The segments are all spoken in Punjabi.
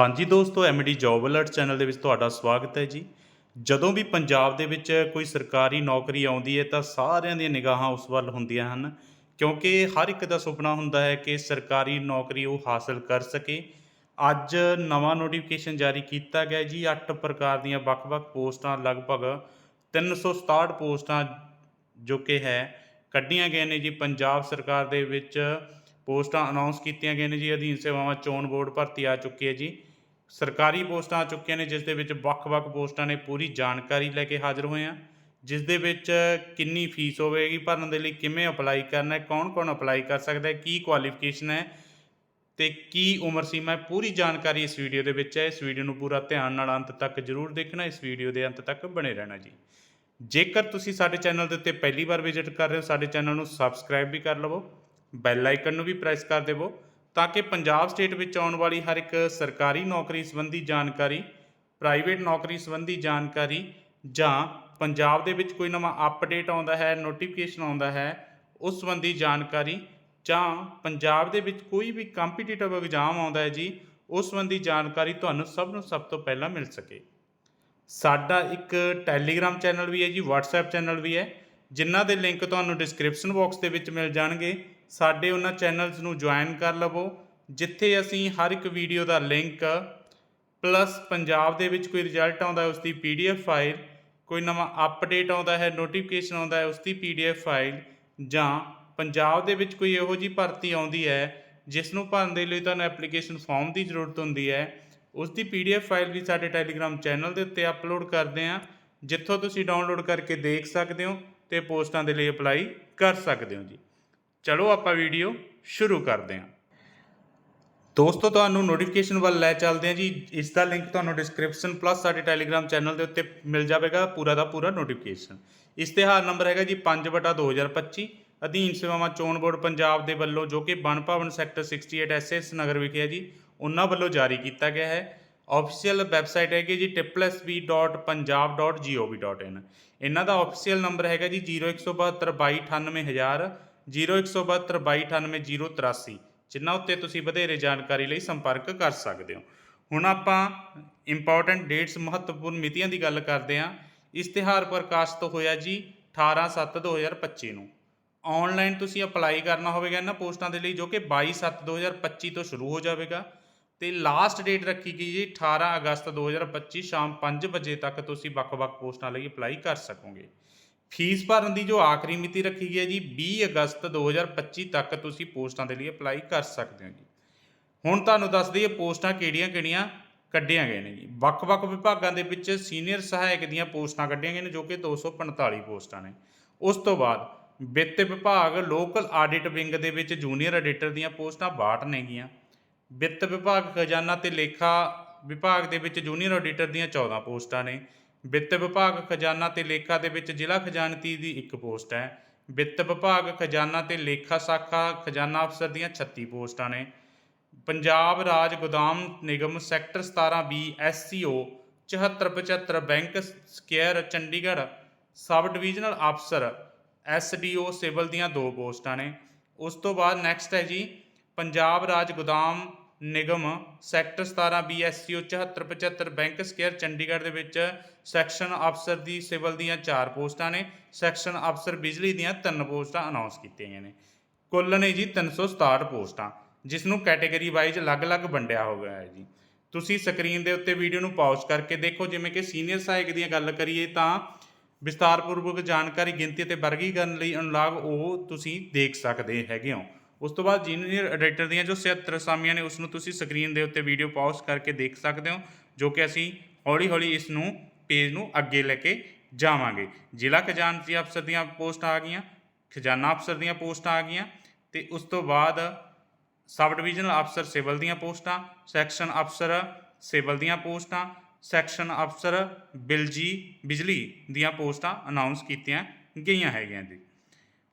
ਹਾਂਜੀ ਦੋਸਤੋ ਐਮਡੀ ਜੌਬ ਅਲਰਟ ਚੈਨਲ ਦੇ ਵਿੱਚ ਤੁਹਾਡਾ ਸਵਾਗਤ ਹੈ ਜੀ। ਜਦੋਂ ਵੀ ਪੰਜਾਬ ਦੇ ਵਿੱਚ ਕੋਈ ਸਰਕਾਰੀ ਨੌਕਰੀ ਆਉਂਦੀ ਹੈ, ਤਾਂ ਸਾਰਿਆਂ ਦੀਆਂ ਨਿਗਾਹਾਂ ਉਸ ਵੱਲ ਹੁੰਦੀਆਂ ਹਨ, ਕਿਉਂਕਿ ਹਰ ਇੱਕ ਦਾ ਸੁਪਨਾ ਹੁੰਦਾ ਹੈ ਕਿ ਸਰਕਾਰੀ ਨੌਕਰੀ ਉਹ ਹਾਸਲ ਕਰ ਸਕੇ। ਅੱਜ ਨਵਾਂ ਨੋਟੀਫਿਕੇਸ਼ਨ ਜਾਰੀ ਕੀਤਾ ਗਿਆ ਜੀ। 8 ਪ੍ਰਕਾਰ ਦੀਆਂ ਵੱਖ-ਵੱਖ ਪੋਸਟਾਂ, ਲਗਭਗ 367 ਪੋਸਟਾਂ ਜੋ ਕਿ ਹੈ, ਕੱਢੀਆਂ ਗਈਆਂ ਨੇ ਜੀ। ਪੰਜਾਬ ਸਰਕਾਰ ਦੇ ਵਿੱਚ ਪੋਸਟਾਂ ਅਨਾਉਂਸ ਕੀਤੀਆਂ ਗਈਆਂ ਨੇ ਜੀ, ਅਧੀਨ ਸੇਵਾਵਾਂ ਚੋਣ ਬੋਰਡ ਭਰਤੀ ਆ ਚੁੱਕੀ ਹੈ ਜੀ। ਸਰਕਾਰੀ ਪੋਸਟਾਂ ਆ ਚੁੱਕੀਆਂ ਨੇ, ਜਿਸ ਦੇ ਵਿੱਚ ਵੱਖ-ਵੱਖ ਪੋਸਟਾਂ ਨੇ ਪੂਰੀ ਜਾਣਕਾਰੀ ਲੈ ਕੇ ਹਾਜ਼ਰ ਹੋਏ ਆ। ਜਿਸ ਦੇ ਵਿੱਚ ਕਿੰਨੀ ਫੀਸ ਹੋਵੇਗੀ, ਭਰਨ ਦੇ ਲਈ ਕਿਵੇਂ ਅਪਲਾਈ ਕਰਨਾ ਹੈ, ਕੌਣ-ਕੌਣ ਅਪਲਾਈ ਕਰ ਸਕਦਾ ਹੈ, ਕੀ ਕੁਆਲੀਫਿਕੇਸ਼ਨ ਹੈ ਤੇ ਕੀ ਉਮਰ ਸੀਮਾ ਹੈ, ਪੂਰੀ ਜਾਣਕਾਰੀ ਇਸ ਵੀਡੀਓ ਦੇ ਵਿੱਚ ਹੈ। ਇਸ ਵੀਡੀਓ ਨੂੰ ਪੂਰਾ ਧਿਆਨ ਨਾਲ ਅੰਤ ਤੱਕ ਜ਼ਰੂਰ ਦੇਖਣਾ, ਇਸ ਵੀਡੀਓ ਦੇ ਅੰਤ ਤੱਕ ਬਣੇ ਰਹਿਣਾ ਜੀ। ਜੇਕਰ ਤੁਸੀਂ ਸਾਡੇ ਚੈਨਲ ਦੇ ਉੱਤੇ ਪਹਿਲੀ ਵਾਰ ਵਿਜ਼ਿਟ ਕਰ ਰਹੇ ਹੋ, ਸਾਡੇ ਚੈਨਲ ਨੂੰ ਸਬਸਕ੍ਰਾਈਬ ਵੀ ਕਰ ਲਵੋ। ਬੈਲ ਆਈਕਨ ਨੂੰ ਵੀ ਪ੍ਰੈਸ ਕਰ ਦੇਵੋ ਤਾਂ ਕਿ ਪੰਜਾਬ ਸਟੇਟ ਵਿੱਚ ਆਉਣ ਵਾਲੀ ਹਰ ਇੱਕ ਸਰਕਾਰੀ ਨੌਕਰੀ ਸੰਬੰਧੀ ਜਾਣਕਾਰੀ ਪ੍ਰਾਈਵੇਟ ਨੌਕਰੀ ਸੰਬੰਧੀ ਜਾਣਕਾਰੀ ਜਾਂ ਪੰਜਾਬ ਦੇ ਵਿੱਚ ਕੋਈ ਨਵਾਂ ਅਪਡੇਟ ਆਉਂਦਾ ਹੈ ਨੋਟੀਫਿਕੇਸ਼ਨ ਆਉਂਦਾ ਹੈ, ਉਸ ਸੰਬੰਧੀ ਜਾਣਕਾਰੀ ਜਾਂ ਪੰਜਾਬ ਦੇ ਵਿੱਚ ਕੋਈ ਵੀ ਕੰਪੀਟੀਟਿਵ ਐਗਜ਼ਾਮ ਆਉਂਦਾ ਹੈ ਜੀ, ਉਸ ਸੰਬੰਧੀ ਜਾਣਕਾਰੀ ਤੁਹਾਨੂੰ ਸਭ ਨੂੰ ਸਭ ਤੋਂ ਪਹਿਲਾਂ ਮਿਲ ਸਕੇ। ਸਾਡਾ ਇੱਕ ਟੈਲੀਗ੍ਰਾਮ ਚੈਨਲ ਵੀ ਹੈ ਜੀ, WhatsApp ਚੈਨਲ ਵੀ ਹੈ, ਜਿਨ੍ਹਾਂ ਦੇ ਲਿੰਕ ਤੁਹਾਨੂੰ ਡਿਸਕ੍ਰਿਪਸ਼ਨ ਬਾਕਸ ਦੇ ਵਿੱਚ ਮਿਲ ਜਾਣਗੇ। ਸਾਡੇ ਉਹਨਾਂ ਚੈਨਲਸ ਨੂੰ ਜੁਆਇਨ ਕਰ ਲਵੋ, ਜਿੱਥੇ ਅਸੀਂ ਹਰ ਇੱਕ ਵੀਡੀਓ ਦਾ ਲਿੰਕ ਪਲੱਸ ਪੰਜਾਬ ਦੇ ਵਿੱਚ ਕੋਈ ਰਿਜ਼ਲਟ ਆਉਂਦਾ ਹੈ ਉਸ ਦੀ ਪੀਡੀਐਫ ਫਾਈਲ ਕੋਈ ਨਵਾਂ ਅਪਡੇਟ ਆਉਂਦਾ ਹੈ ਨੋਟੀਫਿਕੇਸ਼ਨ ਆਉਂਦਾ ਹੈ ਉਸ ਦੀ ਪੀਡੀਐਫ ਫਾਈਲ ਜਾਂ ਪੰਜਾਬ ਦੇ ਵਿੱਚ ਕੋਈ ਇਹੋ ਜਿਹੀ ਭਰਤੀ ਆਉਂਦੀ ਹੈ, ਜਿਸ ਨੂੰ ਭਰਨ ਦੇ ਲਈ ਤੁਹਾਨੂੰ ਐਪਲੀਕੇਸ਼ਨ ਫਾਰਮ ਦੀ ਜ਼ਰੂਰਤ ਹੁੰਦੀ ਹੈ ਉਸ ਦੀ ਪੀਡੀਐਫ ਫਾਈਲ ਵੀ ਸਾਡੇ ਟੈਲੀਗ੍ਰਾਮ ਚੈਨਲ ਦੇ ਉੱਤੇ ਅਪਲੋਡ ਕਰਦੇ ਹਾਂ, ਜਿੱਥੋਂ ਤੁਸੀਂ ਡਾਊਨਲੋਡ ਕਰਕੇ ਦੇਖ ਸਕਦੇ ਹੋ ਤੇ ਪੋਸਟਾਂ ਦੇ ਲਈ ਅਪਲਾਈ ਕਰ ਸਕਦੇ ਹੋ ਜੀ। ਚਲੋ ਆਪਾਂ ਵੀਡੀਓ ਸ਼ੁਰੂ ਕਰਦੇ ਹਾਂ। ਦੋਸਤੋ, ਤੁਹਾਨੂੰ ਨੋਟੀਫਿਕੇਸ਼ਨ ਵੱਲ ਲੈ ਚੱਲਦੇ ਹਾਂ ਜੀ। ਇਸ ਦਾ ਲਿੰਕ ਤੁਹਾਨੂੰ ਡਿਸਕ੍ਰਿਪਸ਼ਨ ਪਲੱਸ ਸਾਡੇ ਟੈਲੀਗ੍ਰਾਮ ਚੈਨਲ ਦੇ ਉੱਤੇ ਮਿਲ ਜਾਵੇਗਾ, ਪੂਰਾ ਦਾ ਪੂਰਾ ਨੋਟੀਫਿਕੇਸ਼ਨ ਇਸ਼ਤਿਹਾਰ ਨੰਬਰ ਹੈਗਾ ਜੀ 5/2025 ਅਧੀਨ ਸੇਵਾਵਾਂ ਚੋਣ ਬੋਰਡ ਪੰਜਾਬ ਦੇ ਵੱਲੋਂ, ਜੋ ਕਿ ਬਨ ਭਵਨ ਸੈਕਟਰ 68 ਐਸਐਸ ਨਗਰ ਵਿਖੇ ਹੈ ਜੀ, ਉਹਨਾਂ ਵੱਲੋਂ ਜਾਰੀ ਕੀਤਾ ਗਿਆ ਹੈ। ਆਫੀਸ਼ੀਅਲ ਵੈਬਸਾਈਟ ਹੈਗੀ ਜੀ triplesb.punjab.gov.in ਇਹਨਾਂ ਦਾ ਆਫੀਸ਼ੀਅਲ ਨੰਬਰ ਹੈਗਾ ਜੀ 01722988000 01722988083 ਜਿਨ੍ਹਾਂ ਉੱਤੇ ਤੁਸੀਂ ਵਧੇਰੇ ਜਾਣਕਾਰੀ ਲਈ ਸੰਪਰਕ ਕਰ ਸਕਦੇ ਹੋ। ਹੁਣ ਆਪਾਂ ਇੰਪੋਰਟੈਂਟ ਡੇਟਸ ਮਹੱਤਵਪੂਰਨ ਮਿਤੀਆਂ ਦੀ ਗੱਲ ਕਰਦੇ ਹਾਂ। ਇਸ਼ਤਿਹਾਰ ਪ੍ਰਕਾਸ਼ਿਤ ਹੋਇਆ ਜੀ 18/7/2025 ਨੂੰ। ਆਨਲਾਈਨ ਤੁਸੀਂ ਅਪਲਾਈ ਕਰਨਾ ਹੋਵੇਗਾ ਇਹਨਾਂ ਪੋਸਟਾਂ ਦੇ ਲਈ, ਜੋ ਕਿ 22/7/2025 ਤੋਂ ਸ਼ੁਰੂ ਹੋ ਜਾਵੇਗਾ। ਤੇ ਲਾਸਟ ਡੇਟ ਰੱਖੀ ਗਈ ਜੀ 18 ਅਗਸਤ 2025 ਸ਼ਾਮ 5 ਵਜੇ ਤੱਕ ਤੁਸੀਂ ਵੱਖ-ਵੱਖ ਪੋਸਟਾਂ ਲਈ ਅਪਲਾਈ ਕਰ ਸਕੋਗੇ। ਫੀਸ ਭਰਨ ਦੀ ਜੋ ਆਖਰੀ ਮਿਤੀ ਰੱਖੀ ਗਈ ਹੈ ਜੀ 20 ਅਗਸਤ 2025 ਤੱਕ ਤੁਸੀਂ ਪੋਸਟਾਂ ਦੇ ਲਈ ਅਪਲਾਈ ਕਰ ਸਕਦੇ ਹੋ ਜੀ। ਹੁਣ ਤੁਹਾਨੂੰ ਦੱਸ ਦਈਏ ਪੋਸਟਾਂ ਕਿਹੜੀਆਂ-ਕਿਹੜੀਆਂ ਕੱਢੀਆਂ ਗਈਆਂ ਨੇ ਜੀ। ਵੱਖ-ਵੱਖ ਵਿਭਾਗਾਂ ਦੇ ਵਿੱਚ ਸੀਨੀਅਰ ਸਹਾਇਕ ਦੀਆਂ ਪੋਸਟਾਂ ਕੱਢੀਆਂ ਗਈਆਂ ਨੇ ਜੋ ਕਿ 245 ਪੋਸਟਾਂ ਨੇ। ਉਸ ਤੋਂ ਬਾਅਦ ਵਿੱਤ ਵਿਭਾਗ ਲੋਕਲ ਆਡਿਟ ਵਿੰਗ ਦੇ ਵਿੱਚ ਜੂਨੀਅਰ ਆਡੀਟਰ ਦੀਆਂ ਪੋਸਟਾਂ 62 ਨੇਗੀਆਂ ਵਿੱਤ ਵਿਭਾਗ ਖਜ਼ਾਨਾ ਤੇ ਲੇਖਾ ਵਿਭਾਗ ਦੇ ਵਿੱਚ ਜੂਨੀਅਰ ਆਡੀਟਰ ਦੀਆਂ 14 ਪੋਸਟਾਂ ਨੇ। ਵਿੱਤ ਵਿਭਾਗ ਖਜ਼ਾਨਾ ਤੇ ਲੇਖਾ ਦੇ ਵਿੱਚ ਜ਼ਿਲ੍ਹਾ ਖਜ਼ਾਨਤੀ ਦੀ ਇੱਕ ਪੋਸਟ ਹੈ। ਵਿੱਤ ਵਿਭਾਗ ਖਜ਼ਾਨਾ ਤੇ ਲੇਖਾ ਸ਼ਾਖਾ ਖਜ਼ਾਨਾ ਅਫਸਰ ਦੀਆਂ 36 ਪੋਸਟਾਂ ਨੇ। ਪੰਜਾਬ ਰਾਜ ਗੋਦਾਮ ਨਿਗਮ sector 17 B SCO 7475 bank square Chandigarh sub divisional ਅਫਸਰ ਐਸਡੀਓ ਸਿਵਲ ਦੀਆਂ ਦੋ ਪੋਸਟਾਂ ਨੇ। ਉਸ ਤੋਂ ਬਾਅਦ ਨੈਕਸਟ ਹੈ ਜੀ, ਪੰਜਾਬ ਰਾਜ ਗੋਦਾਮ ਨਿਗਮ sector 17 BSCO 7475 bank square Chandigarh ਦੇ ਵਿੱਚ ਸੈਕਸ਼ਨ ਅਫਸਰ ਦੀ ਸਿਵਲ ਦੀਆਂ 4 ਪੋਸਟਾਂ ਨੇ, ਸੈਕਸ਼ਨ ਅਫਸਰ ਬਿਜਲੀ ਦੀਆਂ 3 ਪੋਸਟਾਂ ਅਨਾਉਂਸ ਕੀਤੀਆਂ ਗਈਆਂ ਨੇ। ਕੁੱਲ ਨੇ ਜੀ 367 ਪੋਸਟਾਂ, ਜਿਸ ਨੂੰ ਕੈਟਾਗਰੀ ਵਾਈਜ਼ ਅਲੱਗ-ਅਲੱਗ ਵੰਡਿਆ ਹੋ ਗਿਆ ਹੈ ਜੀ। ਤੁਸੀਂ ਸਕਰੀਨ ਦੇ ਉੱਤੇ ਵੀਡੀਓ ਨੂੰ ਪਾਜ਼ ਕਰਕੇ ਦੇਖੋ, ਜਿਵੇਂ ਕਿ ਸੀਨੀਅਰ ਸਹਾਇਕ ਦੀਆਂ ਗੱਲ ਕਰੀਏ ਤਾਂ ਵਿਸਤਾਰਪੂਰਵਕ ਜਾਣਕਾਰੀ, ਗਿਣਤੀ ਅਤੇ ਵਰਗੀਕਰਨ ਲਈ ਅਨੁਲਾਗ ਉਹ ਤੁਸੀਂ ਦੇਖ ਸਕਦੇ ਹੈਗੇ ਹੋ। ਉਸ ਤੋਂ ਬਾਅਦ ਜੂਨੀਅਰ ਐਡੀਟਰ ਦੀਆਂ ਜੋ 76 ਅਸਾਮੀਆਂ ਨੇ ਉਸ ਨੂੰ ਤੁਸੀਂ ਸਕਰੀਨ ਦੇ ਉੱਤੇ ਵੀਡੀਓ ਪਾਜ਼ ਕਰਕੇ ਦੇਖ ਸਕਦੇ ਹੋ, ਜੋ ਕਿ ਅਸੀਂ ਹੌਲੀ-ਹੌਲੀ ਇਸ ਨੂੰ ਪੇਜ ਨੂੰ ਅੱਗੇ ਲੈ ਕੇ ਜਾਵਾਂਗੇ। ਜ਼ਿਲ੍ਹਾ ਖਜ਼ਾਨਚੀ ਅਫਸਰ ਦੀਆਂ ਪੋਸਟਾਂ ਆ ਗਈਆਂ, ਖਜ਼ਾਨਾ ਅਫਸਰ ਦੀਆਂ ਪੋਸਟਾਂ ਆ ਗਈਆਂ ਤੇ ਉਸ ਤੋਂ ਬਾਅਦ ਸਬ ਡਿਵੀਜ਼ਨਲ ਅਫਸਰ ਸਿਵਲ ਦੀਆਂ ਪੋਸਟਾਂ ਸੈਕਸ਼ਨ ਅਫਸਰ ਸਿਵਲ ਦੀਆਂ ਪੋਸਟਾਂ ਸੈਕਸ਼ਨ ਅਫਸਰ ਬਿਲਜੀ ਬਿਜਲੀ ਦੀਆਂ ਪੋਸਟਾਂ ਅਨਾਉਂਸ ਕੀਤੀਆਂ ਗਈਆਂ ਹੈਗੀਆਂ ਜੀ।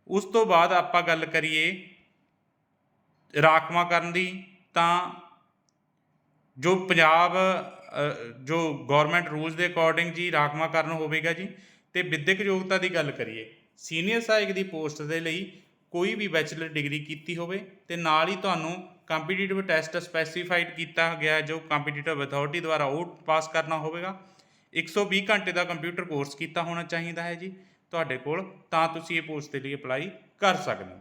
ਉਸ ਤੋਂ ਬਾਅਦ ਆਪਾਂ ਗੱਲ ਕਰੀਏ ਰਾਖਵਾਂ ਕਰਨ ਦੀ, ਤਾਂ ਜੋ ਪੰਜਾਬ ਜੋ ਗਵਰਨਮੈਂਟ ਰੂਲਸ ਦੇ ਅਕੋਰਡਿੰਗ ਜੀ ਰਾਖਵਾਂ ਕਰਨ ਹੋਵੇਗਾ ਜੀ। ਤੇ ਵਿਦਿਅਕ ਯੋਗਤਾ ਦੀ ਗੱਲ ਕਰੀਏ ਸੀਨੀਅਰ ਸਹਾਇਕ ਦੀ ਪੋਸਟ ਦੇ ਲਈ ਕੋਈ ਵੀ ਬੈਚਲਰ ਡਿਗਰੀ ਕੀਤੀ ਹੋਵੇ, ਤੇ ਨਾਲ ਹੀ ਤੁਹਾਨੂੰ ਕੰਪੀਟੀਟਿਵ ਟੈਸਟ ਸਪੈਸੀਫਾਈਡ ਕੀਤਾ ਗਿਆ ਜੋ ਕੰਪੀਟੀਟਿਵ ਅਥਾਰਟੀ ਦੁਆਰਾ ਉਹ ਪਾਸ ਕਰਨਾ ਹੋਵੇਗਾ। 120 ਘੰਟੇ ਦਾ ਕੰਪਿਊਟਰ ਕੋਰਸ ਕੀਤਾ ਹੋਣਾ ਚਾਹੀਦਾ ਹੈ ਜੀ। ਤੁਹਾਡੇ ਕੋਲ ਤਾਂ ਤੁਸੀਂ ਇਹ ਪੋਸਟ ਦੇ ਲਈ ਅਪਲਾਈ ਕਰ ਸਕਦੇ ਹੋ।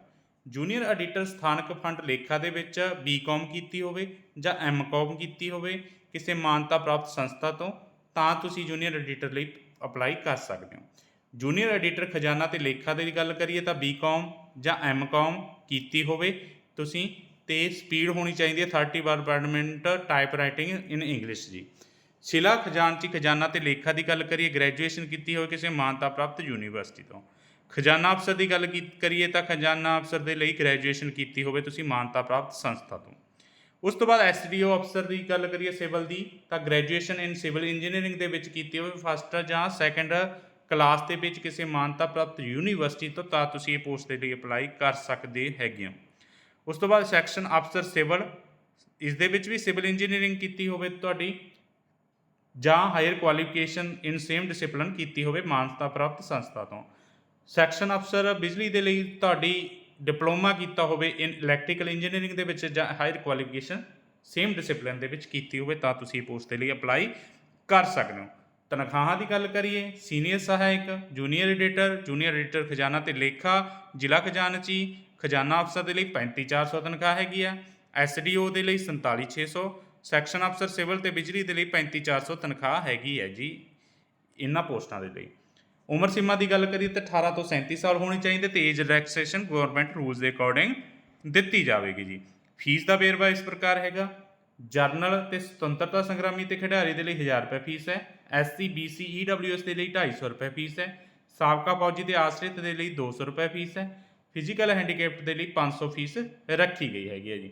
ਜੂਨੀਅਰ ਐਡੀਟਰ ਸਥਾਨਕ ਫੰਡ ਲੇਖਾ ਦੇ ਵਿੱਚ ਬੀਕਾਮ ਕੀਤੀ ਹੋਵੇ ਜਾਂ ਐਮਕਾਮ ਕੀਤੀ ਹੋਵੇ ਕਿਸੇ ਮਾਨਤਾ ਪ੍ਰਾਪਤ ਸੰਸਥਾ ਤੋਂ, ਤਾਂ ਤੁਸੀਂ ਜੂਨੀਅਰ ਐਡੀਟਰ ਲਈ ਅਪਲਾਈ ਕਰ ਸਕਦੇ ਹੋ। ਜੂਨੀਅਰ ਐਡੀਟਰ ਖਜ਼ਾਨਾ ਤੇ ਲੇਖਾ ਦੀ ਗੱਲ ਕਰੀਏ ਤਾਂ ਬੀਕਾਮ ਜਾਂ ਐਮਕਾਮ ਕੀਤੀ ਹੋਵੇ, ਤੁਸੀਂ ਤੇ ਸਪੀਡ ਹੋਣੀ ਚਾਹੀਦੀ ਹੈ 30 word per minute type writing in English ਜੀ ਸ਼ਿਲਾ ਖਜ਼ਾਨਚੀ ਖਜ਼ਾਨਾ ਤੇ ਲੇਖਾ ਦੀ ਗੱਲ ਕਰੀਏ ਗ੍ਰੈਜੂਏਸ਼ਨ ਕੀਤੀ ਹੋਵੇ ਕਿਸੇ ਮਾਨਤਾ ਪ੍ਰਾਪਤ ਯੂਨੀਵਰਸਿਟੀ ਤੋਂ। ਖਜ਼ਾਨਾ ਅਫਸਰ ਦੀ ਗੱਲ ਕੀ- ਕਰੀਏ ਤਾਂ ਖਜ਼ਾਨਾ ਅਫਸਰ ਦੇ ਲਈ ਗ੍ਰੈਜੂਏਸ਼ਨ ਕੀਤੀ ਹੋਵੇ, ਤੁਸੀਂ ਮਾਨਤਾ ਪ੍ਰਾਪਤ ਸੰਸਥਾ ਤੋਂ। ਉਸ ਤੋਂ ਬਾਅਦ ਐਸਡੀਓ ਅਫਸਰ ਦੀ ਗੱਲ ਕਰੀਏ ਸਿਵਲ ਦੀ, ਤਾਂ ਗ੍ਰੈਜੂਏਸ਼ਨ ਇਨ ਸਿਵਲ ਇੰਜੀਨੀਅਰਿੰਗ ਦੇ ਵਿੱਚ ਕੀਤੀ ਹੋਵੇ, ਫਸਟ ਜਾਂ ਸੈਕੰਡ ਕਲਾਸ ਦੇ ਵਿੱਚ ਕਿਸੇ ਮਾਨਤਾ ਪ੍ਰਾਪਤ ਯੂਨੀਵਰਸਿਟੀ ਤੋਂ, ਤਾਂ ਤੁਸੀਂ ਇਹ ਪੋਸਟ ਦੇ ਲਈ ਅਪਲਾਈ ਕਰ ਸਕਦੇ ਹੈਗੇ ਹੋ। ਉਸ ਤੋਂ ਬਾਅਦ ਸੈਕਸ਼ਨ ਅਫਸਰ ਸਿਵਲ, ਇਸ ਦੇ ਵਿੱਚ ਵੀ ਸਿਵਲ ਇੰਜੀਨੀਅਰਿੰਗ ਕੀਤੀ ਹੋਵੇ ਤੁਹਾਡੀ, ਜਾਂ higher qualification in same discipline ਕੀਤੀ ਹੋਵੇ ਮਾਨਤਾ ਪ੍ਰਾਪਤ ਸੰਸਥਾ ਤੋਂ। ਸੈਕਸ਼ਨ ਅਫਸਰ ਬਿਜਲੀ ਦੇ ਲਈ ਤੁਹਾਡੀ ਡਿਪਲੋਮਾ ਕੀਤਾ ਹੋਵੇ ਇਨ ਇਲੈਕਟ੍ਰੀਕਲ ਇੰਜੀਨੀਅਰਿੰਗ ਦੇ ਵਿੱਚ ਜਾਂ ਹਾਇਰ ਕੁਆਲੀਫਿਕੇਸ਼ਨ ਸੇਮ ਡਿਸਪਲਿਨ ਦੇ ਵਿੱਚ ਕੀਤੀ ਹੋਵੇ ਤਾਂ ਤੁਸੀਂ ਇਹ ਪੋਸਟ ਦੇ ਲਈ ਅਪਲਾਈ ਕਰ ਸਕਦੇ ਹੋ। ਤਨਖਾਹਾਂ ਦੀ ਗੱਲ ਕਰੀਏ ਸੀਨੀਅਰ ਸਹਾਇਕ ਜੂਨੀਅਰ ਐਡੀਟਰ ਜੂਨੀਅਰ ਐਡੀਟਰ ਖਜ਼ਾਨਾ ਤੇ ਲੇਖਾ, ਜ਼ਿਲ੍ਹਾ ਖਜ਼ਾਨਚੀ ਖਜ਼ਾਨਾ ਅਫਸਰ ਦੇ ਲਈ 35400 ਤਨਖਾਹ ਹੈਗੀ ਆ। ਐਸਡੀਓ ਦੇ ਲਈ 47600 ਸੈਕਸ਼ਨ ਅਫਸਰ ਸਿਵਲ ਤੇ ਬਿਜਲੀ ਦੇ ਲਈ 35400 ਤਨਖਾਹ ਹੈਗੀ ਹੈ ਜੀ, ਇਹਨਾਂ ਪੋਸਟਾਂ ਦੇ ਲਈ। ਉਮਰ ਸੀਮਾ ਦੀ ਗੱਲ ਕਰੀਏ ਤਾਂ 18 ਤੋਂ 37 ਸਾਲ ਹੋਣੀ ਚਾਹੀਦੀ ਤੇ ਏਜ ਰਿਲੈਕਸੇਸ਼ਨ ਗਵਰਨਮੈਂਟ ਰੂਲਸ ਦੇ ਅਕੋਰਡਿੰਗ ਦਿੱਤੀ ਜਾਵੇਗੀ ਜੀ। ਫੀਸ ਦਾ ਵੇਰਵਾ ਇਸ ਪ੍ਰਕਾਰ ਹੈਗਾ। ਜਰਨਲ ਤੇ ਸੁਤੰਤਰਤਾ ਸੰਗਰਾਮੀ ਤੇ ਖਿਡਾਰੀ ਦੇ ਲਈ 1000 ਰੁਪਏ ਫੀਸ ਹੈ। ਐਸਸੀ ਬੀਸੀ ਈਡਬਲਯੂਐਸ ਦੇ ਲਈ 250 ਰੁਪਏ ਫੀਸ ਹੈ। ਸਾਬਕਾ ਫੌਜੀ ਦੇ ਆਸ਼ਰਿਤ ਦੇ ਲਈ 200 ਰੁਪਏ ਫੀਸ ਹੈ। ਫਿਜ਼ੀਕਲ ਹੈਂਡੀਕੈਪਟ ਦੇ ਲਈ 500 ਫੀਸ ਰੱਖੀ ਗਈ ਹੈਗੀ ਹੈ ਜੀ।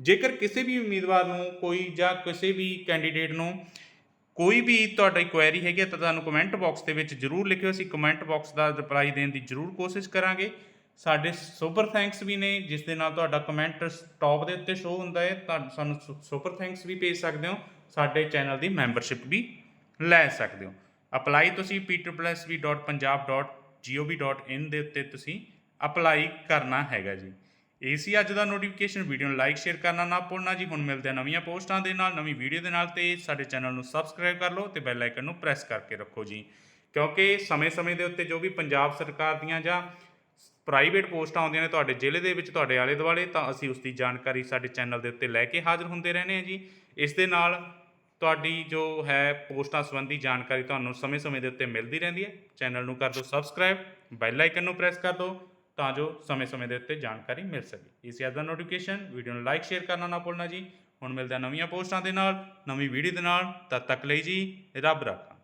ਜੇਕਰ ਕਿਸੇ ਵੀ ਉਮੀਦਵਾਰ ਨੂੰ ਕੋਈ ਜਾਂ ਕਿਸੇ ਵੀ ਕੈਂਡੀਡੇਟ ਨੂੰ ਕੋਈ ਵੀ ਤੁਹਾਡੀ ਕੁਐਰੀ ਹੈਗੀ ਹੈ ਤਾਂ ਤੁਹਾਨੂੰ ਕਮੈਂਟ ਬਾਕਸ ਦੇ ਵਿੱਚ ਜਰੂਰ ਲਿਖਿਓ। ਅਸੀਂ ਕਮੈਂਟ ਬਾਕਸ ਦਾ ਰਿਪਲਾਈ ਦੇਣ ਦੀ ਜਰੂਰ ਕੋਸ਼ਿਸ਼ ਕਰਾਂਗੇ। ਸਾਡੇ ਸੁਪਰ ਥੈਂਕਸ ਵੀ ਨੇ, ਜਿਸ ਦੇ ਨਾਲ ਤੁਹਾਡਾ ਕਮੈਂਟ ਟੌਪ ਦੇ ਉੱਤੇ ਸ਼ੋ ਹੁੰਦਾ ਹੈ, ਤਾਂ ਸਾਨੂੰ ਸੁਪਰ ਥੈਂਕਸ ਵੀ ਭੇਜ ਸਕਦੇ ਹੋ। ਸਾਡੇ ਚੈਨਲ ਦੀ ਮੈਂਬਰਸ਼ਿਪ ਵੀ ਲੈ ਸਕਦੇ ਹੋ। ਅਪਲਾਈ ਤੁਸੀਂ peterplusv.punjab.gov.in ਦੇ ਉੱਤੇ ਤੁਸੀਂ ਅਪਲਾਈ ਕਰਨਾ ਹੈਗਾ ਜੀ। ਇਹ ਸੀ ਅੱਜ ਦਾ ਨੋਟੀਫਿਕੇਸ਼ਨ ਵੀਡੀਓ ਨੂੰ ਲਾਈਕ ਸ਼ੇਅਰ ਕਰਨਾ ਨਾ ਭੁੱਲਣਾ ਜੀ। ਹੁਣ ਮਿਲਦੇ ਆ ਨਵੀਆਂ ਪੋਸਟਾਂ ਦੇ ਨਾਲ, ਨਵੀਂ ਵੀਡੀਓ ਦੇ ਨਾਲ ਤੇ ਸਾਡੇ ਚੈਨਲ ਨੂੰ ਸਬਸਕ੍ਰਾਈਬ ਕਰ ਲਓ ਤੇ ਬੈਲ ਆਈਕਨ ਨੂੰ ਪ੍ਰੈਸ ਕਰਕੇ ਰੱਖੋ ਜੀ। ਕਿਉਂਕਿ ਸਮੇਂ-ਸਮੇਂ ਦੇ ਉੱਤੇ ਜੋ ਵੀ ਪੰਜਾਬ ਸਰਕਾਰ ਦੀਆਂ ਜਾਂ ਪ੍ਰਾਈਵੇਟ ਪੋਸਟਾਂ ਆਉਂਦੀਆਂ ਨੇ ਤੁਹਾਡੇ ਜ਼ਿਲ੍ਹੇ ਦੇ ਵਿੱਚ, ਤੁਹਾਡੇ ਆਲੇ ਦੁਆਲੇ ਤਾਂ ਅਸੀਂ ਉਸ ਦੀ ਜਾਣਕਾਰੀ ਸਾਡੇ ਚੈਨਲ ਦੇ ਉੱਤੇ ਲੈ ਕੇ ਹਾਜ਼ਰ ਹੁੰਦੇ ਰਹਿੰਦੇ ਹਾਂ ਜੀ। ਇਸ ਦੇ ਨਾਲ ਤੁਹਾਡੀ ਜੋ ਹੈ ਪੋਸਟਾਂ ਸੰਬੰਧੀ ਜਾਣਕਾਰੀ ਤੁਹਾਨੂੰ ਸਮੇਂ-ਸਮੇਂ ਦੇ ਉੱਤੇ ਮਿਲਦੀ ਰਹਿੰਦੀ ਹੈ। ਚੈਨਲ ਨੂੰ ਕਰ ਦਿਓ ਸਬਸਕ੍ਰਾਈਬ ਬੈਲ ਆਈਕਨ ਨੂੰ ਪ੍ਰੈਸ ਕਰ ਦਿਓ। ਤਾਂ ਜੋ ਸਮੇਂ-ਸਮੇਂ ਦੇ ਉੱਤੇ ਜਾਣਕਾਰੀ ਮਿਲ ਸਕੇ। ਇਸ ਯਾਦ ਦਾ ਨੋਟੀਫਿਕੇਸ਼ਨ ਵੀਡੀਓ ਨੂੰ ਲਾਈਕ ਸ਼ੇਅਰ ਕਰਨਾ ਨਾ ਭੁੱਲਣਾ ਜੀ। ਹੁਣ ਮਿਲਦੇ ਨਵੀਆਂ ਪੋਸਟਾਂ ਦੇ ਨਾਲ, ਨਵੀਂ ਵੀਡੀਓ ਦੇ ਨਾਲ। ਤਦ ਤੱਕ ਲਈ ਜੀ, ਰੱਬ ਰਾਖਾ।